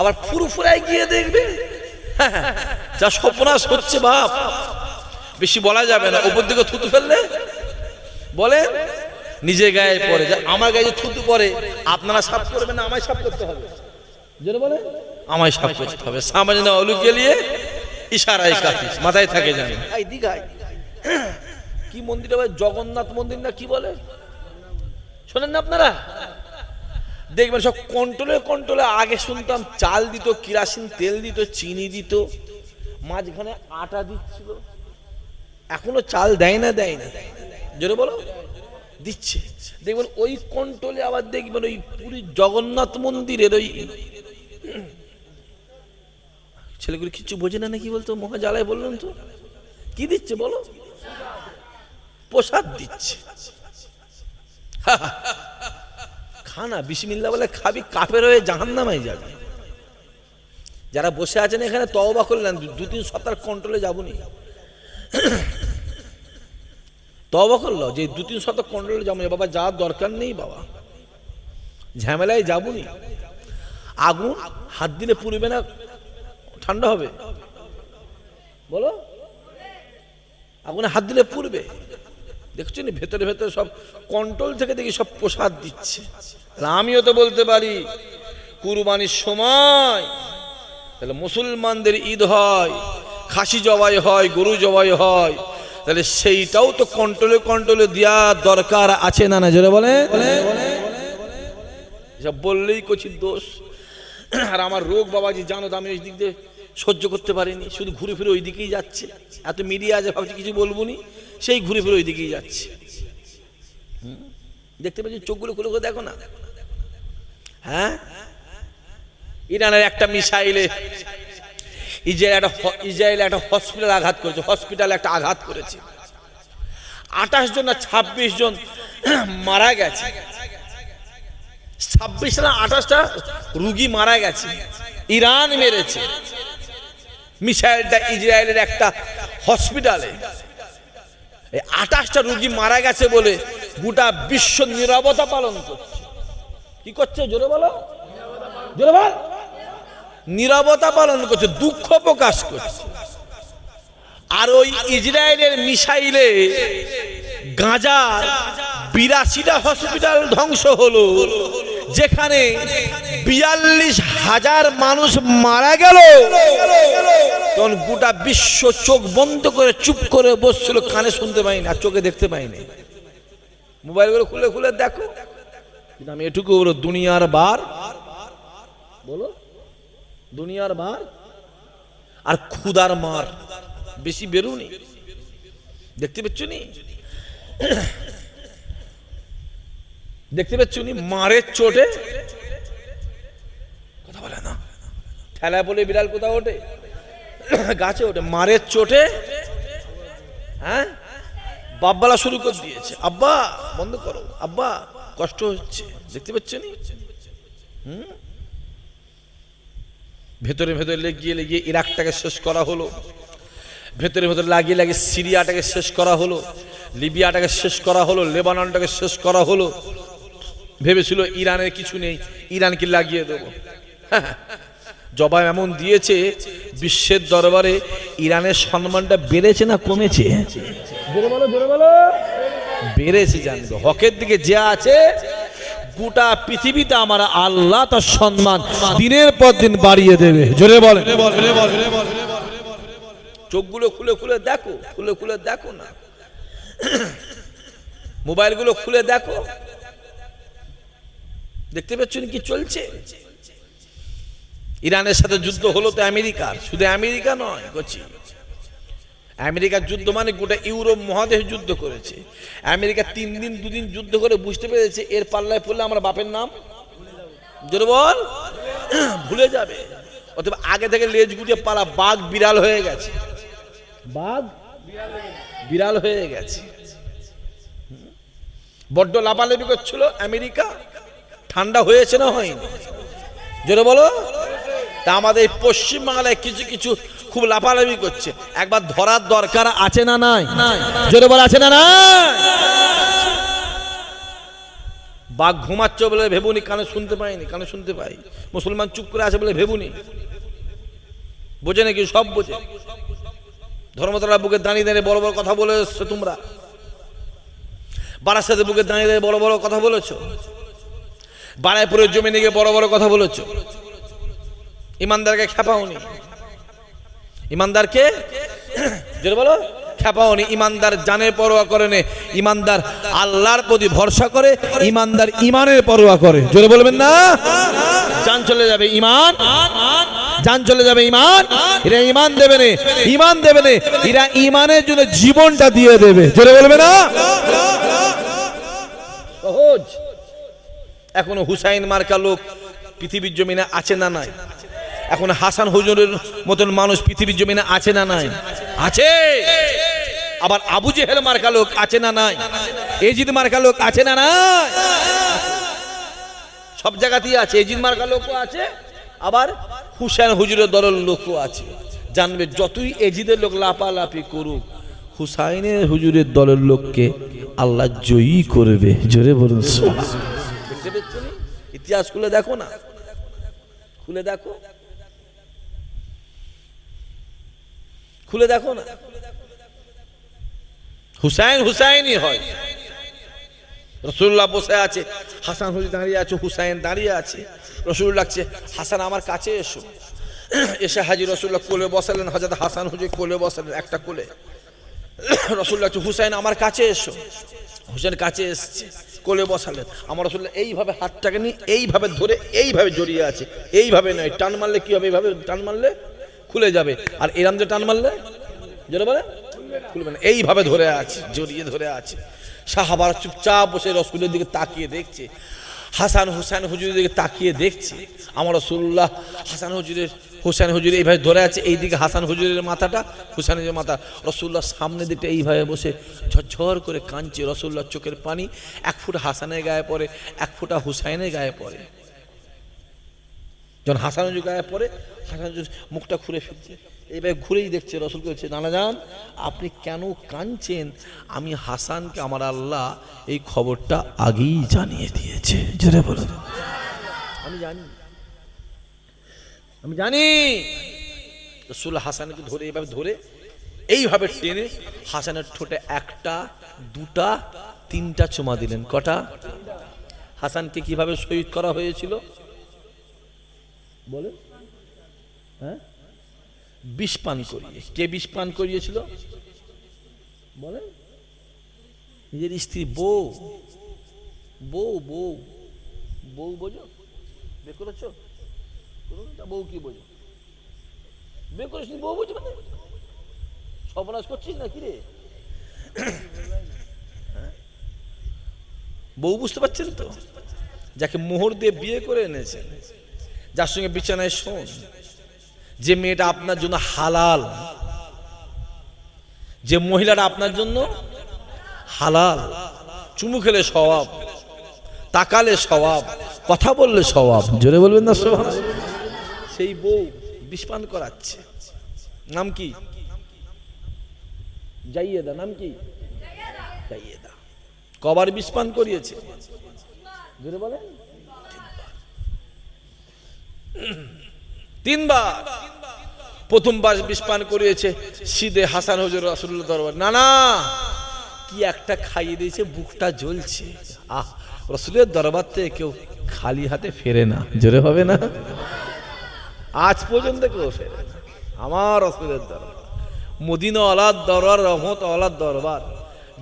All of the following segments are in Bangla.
আবার ফুরফুরায় গিয়ে দেখবে। যা সপনাশ হচ্ছে বাপ। বেশি বলা যাবে না, উপর দিকে থুতু ফেললে। বলে নিজে গায়ে পরে যা আমার গায়ে থুতু পরে আপনারা সাফ করবেন না, আমায় সাফ করতে হবে। যেটা বলে আমায় সাফ করতে হবে। সামনে না অলু গেলিয়ে ইশারাই কাফি মাথায় থাকে জানি কি মন্দির হবে জগন্নাথ মন্দির না কি বলে? শোনেন না আপনারা? দেখবেন সব কন্ট্রোলে কন্ট্রোলে আগে শুনতাম চাল দিত, কিরাসিন তেল দিত, চিনি দিত, মাঝখানে আটা দিচ্ছিল। এখনও চাল দেয় না দেয় না। জোরে বলো? দিচ্ছে। দেখবেন ওই কন্ট্রোলে আবার দেখবেন ওই পুরী জগন্নাথ মন্দিরের ওই ছেলেগুলো কিছু বোঝে না নাকি বলতো? মহা জ্বালায় বললেন তো। কি দিচ্ছে বলো? প্রসাদ দিচ্ছে। খানা বিসমিল্লা বলে খাবি কাপের হয়ে জাহান নামাই যাবে। যারা বসে আছেন এখানে তওবা করলেন, দু- তিন সপ্তাহ কন্ট্রোলে যাবনি। তবা করল, যে দু তিন সপ্তাহ কন্ট্রোলে যাব বাবা, যাওয়ার দরকার নেই বাবা। ঝামেলায় যাবনি। আগুন হাত দিলে পুড়বে না, ঠান্ডা হবে। বলো? আগুনে হাত দিলে পুড়বে। দেখছেন ভেতরে ভেতরে সব কন্ট্রোল থেকে দেখি সব প্রসাদ দিচ্ছে। আমিও তো বলতে পারি, কুরবানির সময় তাহলে মুসলমানদের ঈদ হয়, খাসি জবাই হয়, গরু জবাই হয়, তাহলে সেইটাও তো কন্ট্রোলে কন্ট্রোলে দেওয়া দরকার আছে না না, জোরে বলে? বললেই কচির দোষ। আর আমার রোগ বাবাজি জানো তো, আমি ওই দিক দিয়ে সহ্য করতে পারিনি, শুধু ঘুরে ফিরে ওই দিকেই যাচ্ছে। এত মিডিয়া আছে, ভাবছি কিছু বলব নি সেই ঘুরে ফিরে ওই দিকেই যাচ্ছে দেখতে পাচ্ছি, চোখগুলো খুলে খুলে দেখো না? হ্যাঁ? ইরানের একটা মিসাইলে, ইসরায়েল একটা ইসরায়েল একটা হসপিটাল আঘাত করেছে হসপিটাল একটা আঘাত করেছে। আঠাশ জন না ছাব্বিশ জন মারা গেছে। ছাব্বিশ না আঠাশটা রুগী মারা গেছে। ইরান মেরেছে। মিসাইলটা ইসরায়েলের একটা হসপিটালে। এই আঠাশটা রুগী মারা গেছে বলে গোটা বিশ্ব নিরবতা পালন করছে। কি করছে? জোরে বলো। জোরে বল। নিরবতা পালন করছে, দুঃখ প্রকাশ করছে। আর ওই ইসরায়েলের মিসাইলে গাঁজার বিরাশিটা হসপিটাল ধ্বংস হলো। যেখানে বিয়াল্লিশ হাজার মানুষ মারা গেল। তখন গোটা বিশ্ব চোখ বন্ধ করে চুপ করে বসছিল, কানে শুনতে পাইনি, আর চোখে দেখতে পাইনি। মোবাইলগুলো খুলে খুলে দেখো। কিন্তু আমি এটুকু বলো দুনিয়ার বার, বলো, দুনিয়ার বার, আর ক্ষুদার মার, বেশি বেরুনি। দেখতে পাচ্ছ নি? দেখতে পাচ্ছ উনি মারের চোটে? কথা বলে না। ঠেলা বলে বিড়াল কোথাও ওঠে? গাছে ওঠে। মারের চোটে? হ্যাঁ? বাব্বালা শুরু করে দিয়েছে। আব্বা, বন্ধ করো। আব্বা, কষ্ট হচ্ছে। দেখতে পাচ্ছ নি হুম? ভেতরে ভেতরে লেগিয়ে লেগিয়ে ইরাকটাকে শেষ করা হলো। ভেতরে ভেতরে লাগিয়ে লাগিয়ে সিরিয়াটাকে শেষ করা হলো। লিবিয়াটাকে শেষ করা হলো। লেবাননটাকে শেষ করা হলো। ভেবেছিল ইরানের কিছু নেই ইরানকে লাগিয়ে দেবো। জবাব এমন দিয়েছে বিশ্বের দরবারে ইরানের সম্মানটা বেড়েছে না কমেছে? বেড়েছে জানবে। হকের দিকে যে আছে গোটা পৃথিবীতে আমার আল্লাহ তার সম্মান দিনের পর দিন বাড়িয়ে দেবে। জোরে বলে। চোখগুলো খুলে খুলে দেখো খুলে খুলে দেখো না। মোবাইলগুলো খুলে দেখো। দেখতে পাচ্ছ কি চলছে? ইরানের সাথে যুদ্ধ হলো তো আমেরিকার, শুধু আমেরিকা নয় গছি আমেরিকার যুদ্ধ মানে গোটা ইউরোপ মহাদেশ যুদ্ধ করেছে। আমেরিকা তিন দিন, দুদিন যুদ্ধ করে বুঝতে পেরেছে, এর পাল্লায় পড়লে আমার বাপের নাম? বল। ভুলে যাবে। অথবা আগে থেকে লেজ গুটিয়ে পালা, বাঘ বিড়াল হয়ে গেছে। বাঘ বিড়াল হয়ে গেছে। বড্ড লাফালাফি করছিল আমেরিকা। ঠান্ডা হয়েছে না হয়নি? জোরে বলো। তা আমাদের এই পশ্চিম বাংলায় কিছু কিছু খুব লাফালাফি করছে। একবার ধরার দরকার আছে না নাই? জোরে বল, আছে না না বাঘ ঘুমাচ্ছে বলে ভেবুনি কানে শুনতে পাইনি, কানে শুনতে পাই। মুসলমান চুপ করে আছে বলে ভেবুনি। বোঝে নাকি? সব বোঝে। ধর্মতলা বুকে দাঁড়িয়ে দাঁড়িয়ে বড় বড় কথা বলে এসছো তোমরা। বারাসাতে বুকে দাঁড়িয়ে দাঁড়িয়ে বড় বড় কথা বলেছ। বারাইপুরের জমি নিয়ে বড় বড় কথা বলেছ। ইমানদারকে খেপাওনি। ইমানদারকে? যেটা বলো। খেপাওনি। ইমানদার জানের পরোয়া করে নে। ইমানদার আল্লাহর প্রতি ভরসা করে, ইমানদার ইমানের পরোয়া করে। জোরে বলবেন না? জান চলে যাবে ইমান। জান চলে যাবে ইমান। এরা ইমান দেবে না। ইমান দেবে না। এরা ইমানের জন্য জীবনটা দিয়ে দেবে। জোরে বলবে না? সহজ। এখনও হুসাইন মার্কা লোক পৃথিবীর জমিনে আছে না নাই? এখন হাসান হুজুরের মতন মানুষ পৃথিবীর জমিনে আছে না নাই? আছে! আবার আবু জেহেল মার্কা লোক আছে না নাই? এজিদ মার্কা লোক আছে না নাই? সব জায়গাতেই আছে। এজিদ মার্কা লোকও আছে, আবার হুসাইন হুজুরের দলের লোকও আছে। জানবে যতই এজিদের লোক লাপালাপি করুক, হুসাইনের হুজুরের দলের লোককে আল্লাহ জয়ী করবে। জোরে বলুন ইতিহাস খুলে দেখো না? খুলে দেখো? খুলে দেখো না? হুসাইন হুসাইনই হয়। রসুল্লাহ বসে আছে, হাসান হুজুর দাঁড়িয়ে আছে, হুসাইন দাঁড়িয়ে আছে। রসুল লাগছে হাসান, আমার কাছে এসো। এসে হাজি রসুল্লাহ কোলে বসালেন হাজার হাসান হুজুর কোলে বসালেন, একটা কোলে। রসুল লাগছে হুসাইন, আমার কাছে এসো। হুসেন কাছে এসছে। কোলে বসালেন। আমার আসলে এইভাবে হাতটাকে নিয়ে, এইভাবে ধরে, এইভাবে জড়িয়ে আছে। এইভাবে নয়, টান মারলে কি হবে? এইভাবে টান মারলে খুলে যাবে। আর এরাম যে টান মারলে, যেটা বলে? খুলবে না এইভাবে ধরে আছে, জড়িয়ে ধরে আছে। সাহাবার চুপচাপ বসে রসগুলের দিকে তাকিয়ে দেখছে। হাসান হুসাইন হুজুরের দিকে তাকিয়ে দেখছি। আমার রসুল্লাহ হাসান হুজুরের হুসাইন হুজুর এইভাবে ধরে আছে, এইদিকে হাসান হুজুরের মাথাটা হুসাইনের মাথা। রসুল্লাহ সামনের দিকে এইভাবে বসে ঝরঝর করে কাঁদছে। রসুল্লাহ চোখের পানি এক ফুট হাসানের গায়ে পড়ে, এক ফুটা হুসাইনের গায়ে পড়ে। যখন হাসান হুজুর গায়ে পড়ে, হাসান হুজুর মুখটা ঘুরে ফিরছে এইভাবে ঘুরেই দেখছে রসুল বলছে নানা যান আপনি কেন কাঁদছেন? আমি হাসানকে আমার আল্লাহ এই খবরটা আগেই জানিয়ে দিয়েছে। জোরে বলুন। আমি জানি। আমি জানি। রসুল হাসানকে ধরে এইভাবে ধরে এইভাবে টেনে হাসানের ঠোঁটে একটা দুটা তিনটা চুমা দিলেন। কটা? হাসানকে কীভাবে শহীদ করা হয়েছিল? বলে হ্যাঁ? বিষ পান করিয়ে। কে বিষ পান করিয়েছিল? বলে নিজের স্ত্রী, বউ। বউ বউ। বউ বোঝো? বে করেছ? বউ কি বোঝো? বে করিস বউ বোঝো মানে? সর্বনাশ করছিস না কিরে? বউ বুঝতে পারছেন তো? যাকে মোহর দিয়ে বিয়ে করে এনেছেন যার সঙ্গে বিছানায় শোন। যে মেয়েটা আপনার জন্য হালাল, যে মহিলাটা আপনার জন্য হালাল, চুমু খেলে স্বভাব, তাকালে স্বভাব, কথা বললে স্বভাব। জোরে বলবেন না স্বভাব সেই বউ বিষপান করাচ্ছে। নাম কি? যাইয়েদা নাম কি? যাইয়েদা কবার বিষপান করিয়েছে? জোরে বলেন। তিনবার। প্রথমবার বিষপান করিয়েছে সিদে হাসান হজুর রাসুল্লাহ দরবার। না না কি একটা খাইয়ে দিয়েছে, বুকটা জ্বলছে। আহ, রসুলের দরবার থেকে কেউ খালি হাতে ফেরে না। জোরে হবে না? আজ পর্যন্ত কেউ ফেরে না। আমার রসুলের দরবার। মদিনা আলাদ দরবার রহমত আলাদ দরবার,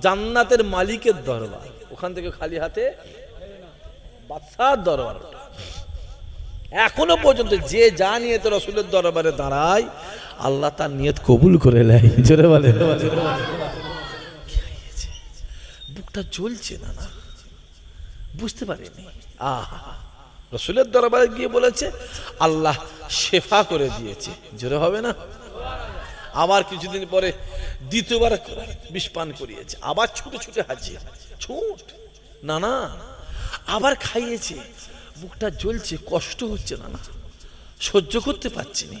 জান্নাতের মালিকের দরবার। ওখান থেকে খালি হাতে বাদশার দরবার। এখনও পর্যন্ত যে যা নিয়ে তো রসুলের দরবারে দাঁড়ায়, আল্লাহ তার নিয়ত কবুল করে নেয়। বুকটা জ্বলছে না না? বুঝতে পারিনি। আহা। রসুলের দরবারে গিয়ে বলেছে, আল্লাহ শেফা করে দিয়েছে। জোরে হবে না? আবার কিছুদিন পরে দ্বিতীয়বার বিষ পান করিয়েছে। আবার ছুটে ছুটে হাজির। ছুট। না না। আবার খাইয়েছে। বুকটা জ্বলছে, কষ্ট হচ্ছে না না? সহ্য করতে পারছি না।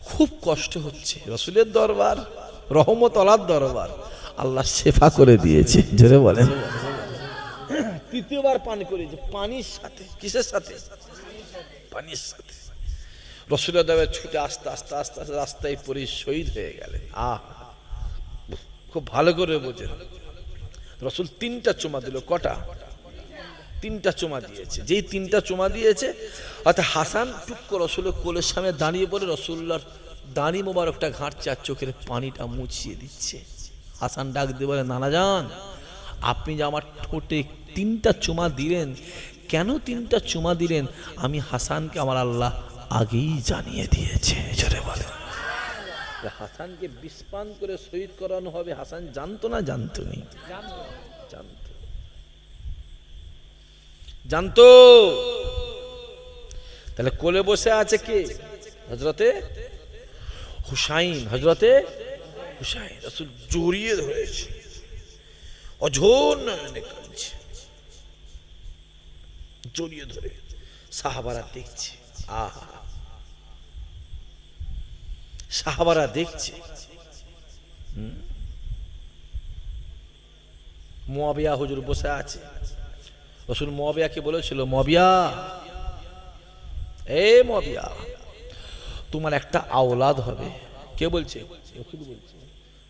খুব কষ্ট হচ্ছে। রসুলের দরবার, রহমত আলার দরবার, আল্লাহ শেফা করে দিয়েছে। জোরে বলেন। তৃতীয়বার পান করেছে পানির সাথে, কিসের সাথে? পানির সাথে। রসুলের দেবের ছুটে আস্তে আস্তে আস্তে আস্তে রাস্তায় পরে শহীদ হয়ে গেলেন। আহ! খুব ভালো করে বোঝেন। রসুল তিনটা চুমা দিল, কটা? তিনটা চুমা দিয়েছে। যেই তিনটা চুমা দিয়েছে অর্থাৎ হাসান টুক করে রসুলের কোলের সামনে দাঁড়িয়ে পড়ে রসুল্লার দাঁড়ি মোবারকটা ঘাঁটছে আর চোখের পানিটা মুছিয়ে দিচ্ছে। হাসান ডাক দিয়ে বলে নানা যান আপনি যে আমার ঠোঁটে তিনটা চুমা দিলেন কেন তিনটা চুমা দিলেন? আমি হাসানকে আমার আল্লাহ আগেই জানিয়ে দিয়েছে। জোরে বলে। হাসানকে বিস্পান করে শহীদ করানো হবে হাসান জানতো না? জানতো নি? জানতো। জানতো। তাহলে কোলে বসে আছে কে? হজরতে হুসাইন। হজরতে হুসাইন। রসুল জড়িয়ে ধরেছে। অঝোর নয়নে জড়িয়ে ধরে সাহাবারা দেখছে। আহা। সাহাবারা দেখছে। মুয়াবিয়া হুজুর বসে আছে। রসুল মবিয়াকে বলেছিল মবিয়া এ মবিয়া তোমার একটা আওলাদ হবে। কে বলছে?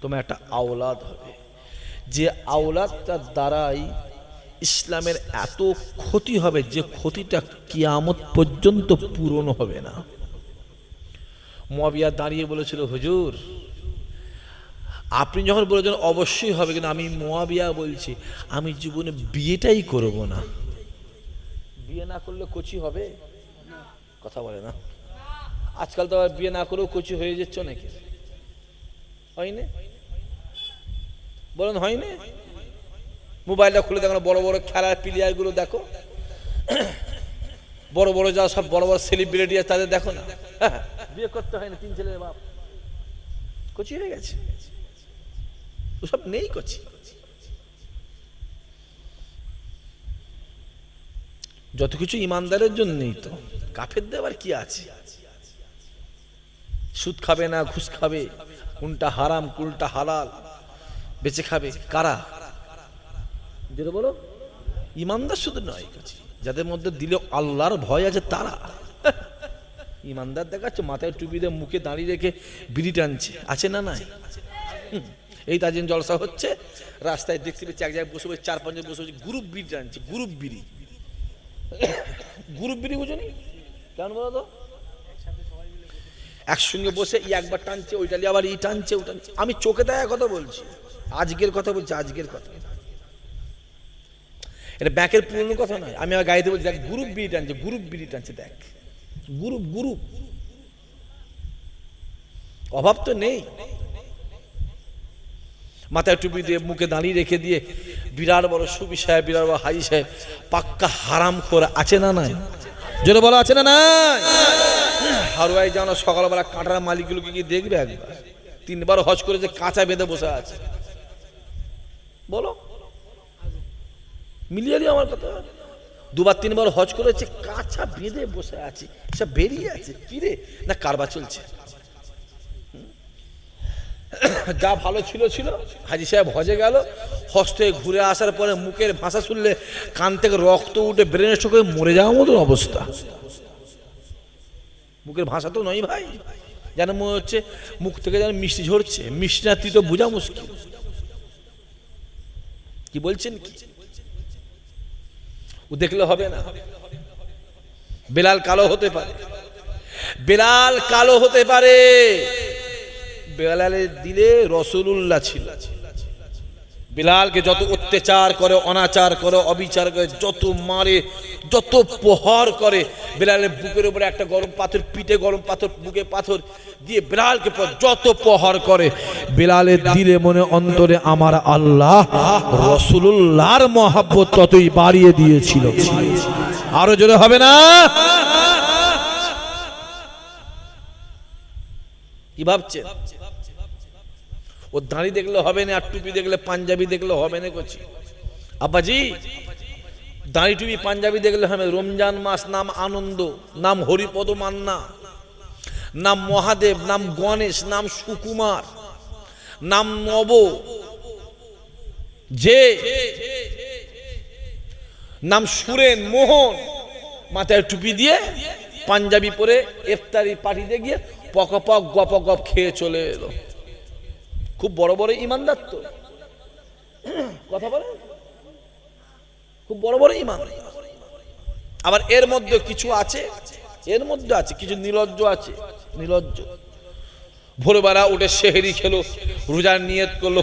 তোমার একটা আওলাদ হবে। যে আওলাদটার দ্বারাই ইসলামের এত ক্ষতি হবে যে ক্ষতিটা কিয়ামত পর্যন্ত পূরণ হবে না। মবিয়া দাঁড়িয়ে বলেছিল, হুজুর আপনি যখন বলেছেন অবশ্যই হবে কিন্তু আমি মোয়াবিয়া বলছি আমি জীবনে বিয়েটাই করব না। বিয়ে না করলে কচি হবে? কথা বলে না। আজকাল তো আবার বিয়ে না করেও কচি হয়ে যাচ্ছ নাকি? হয়নি? বলুন হয়নি? মোবাইলটা খুলে দেখো বড় বড় খেলার প্লেয়ারগুলো দেখো। বড় বড় যা সব বড় বড় সেলিব্রিটি আছে তাদের দেখো না। হ্যাঁ, বিয়ে করতে হয় না তিন ছেলের বাপ। কচি হয়ে গেছে। ওসব নেই কচি। যত কিছু ইমানদারের জন্যই তো কাফের দেওয়ার কি আছে? সুদ খাবে না, ঘুষ খাবে, কোনটা হারাম, কোনটা হালাল, বেঁচে খাবে কারা? বলো, ইমানদার শুধু নয় যাদের মধ্যে দিলে আল্লাহর ভয় আছে তারা। ইমানদার দেখাচ্ছে, মাথায় টুপি দিয়ে মুখে দাঁড়িয়ে রেখে বিড়ি টানছে, আছে না নাই। এই তাজিন জলসা হচ্ছে। রাস্তায় দেখতে পেয়েছি এক জায়গায় বসে বসে চার পাঁচজন বসে বসে গ্রুপ বিড়ি টানছে গ্রুপ বিড়ি গ্রুপ বিড়ি বুঝুনি কেন বলো তো? একসঙ্গে বসে ই একবার টানছে, ওইটা নিয়ে আবার ই টানছে টানছে। আমি চোখে দেখা কথা বলছি। আজকের কথা বলছি, আজকের কথা। এটা ব্যাকের পুরনো কথা নয়। আমি আমার গাড়িতে বলছি, দেখ গ্রুপ বিড়ি টানছে গ্রুপ বিড়ি টানছে, দেখ। গ্রুপ গ্রুপ অভাব তো নেই। মাথায় টুপি দিয়ে, মুখে দাঁড়িয়ে রেখে দিয়ে, বিরাট বড় সুবি সাহেব, বিরাট বড় হাজি সাহেব, পাক্কা হারাম করে আছে না নাই? জোরে বলো, আছে না নাই? হারুয়াই জানো, সকালবেলা কাঁটার মালিকগুলোকে গিয়ে দেখবে একবার। তিনবার হজ করে যে কাঁচা বেঁধে বসে আছে। বলো। মিলিয়ে দিও আমার কথা। দুবার তিনবার হজ করেছে, কাঁচা বেঁধে বসে আছে। সব বেরিয়ে আছে। কিরে না, কারবার চলছে। যা ভালো ছিল ছিল। হাজি সাহেব হজে গেল। হস্তে ঘুরে আসার পরে মুখের ভাষা শুনলে কান থেকে রক্ত উঠে ব্রেনের চোখে মরে যাওয়ার মতন অবস্থা। মুখের ভাষা তো নয় ভাই। যেন মনে হচ্ছে মুখ থেকে যেন মিষ্টি ঝরছে। মিষ্টি না তো বোঝা মুশকিল। কি বলছেন কি? ও দেখলে হবে না। বেলাল কালো হতে পারে। বেলাল কালো হতে পারে। বেলালের দিলে রসুলুল্লাহ ছিল। বিলালকে যত অত্যাচার করে, অনাচার করে, অবিচার করে, যত মারে, যত প্রহার করে, বিলালের বুকের উপরে একটা গরম পাথর, পিঠে গরম পাথর, বুকে পাথর দিয়ে বিলালকে যত প্রহার করে, বিলালের দিলে মনে অন্তরে আমার আল্লাহ, রসুলুল্লাহর মহাব্বত ততই বাড়িয়ে দিয়েছিল। আরও জোরে হবে না? কি ভাবছেন? ও দাঁড়ি দেখলে হবে না, আর টুপি দেখলে পাঞ্জাবি দেখলে হবে না করছি আব্বাজি, দাঁড়ি টুপি, পাঞ্জাবি দেখলে হবে রমজান মাস নাম আনন্দ, নাম হরিপদ মান্না, নাম মহাদেব, নাম গণেশ, নাম সুকুমার, নাম নব। যে, নাম সুরেন মোহন, মাথায় টুপি দিয়ে পাঞ্জাবি পরে ইফতারি পার্টিতে গিয়ে পক পক গপ গপ খেয়ে চলে এলো। খুব বড় বড় ইমানদার তো। কথা বলে? খুব বড় বড় ইমান আবার এর মধ্যে কিছু আছে, এর মধ্যে আছে, কিছু নিলজ্জ আছে, নিলজ্জ। ভোরবেলা উঠে সেহেরি খেলো, রোজার নিয়ত করল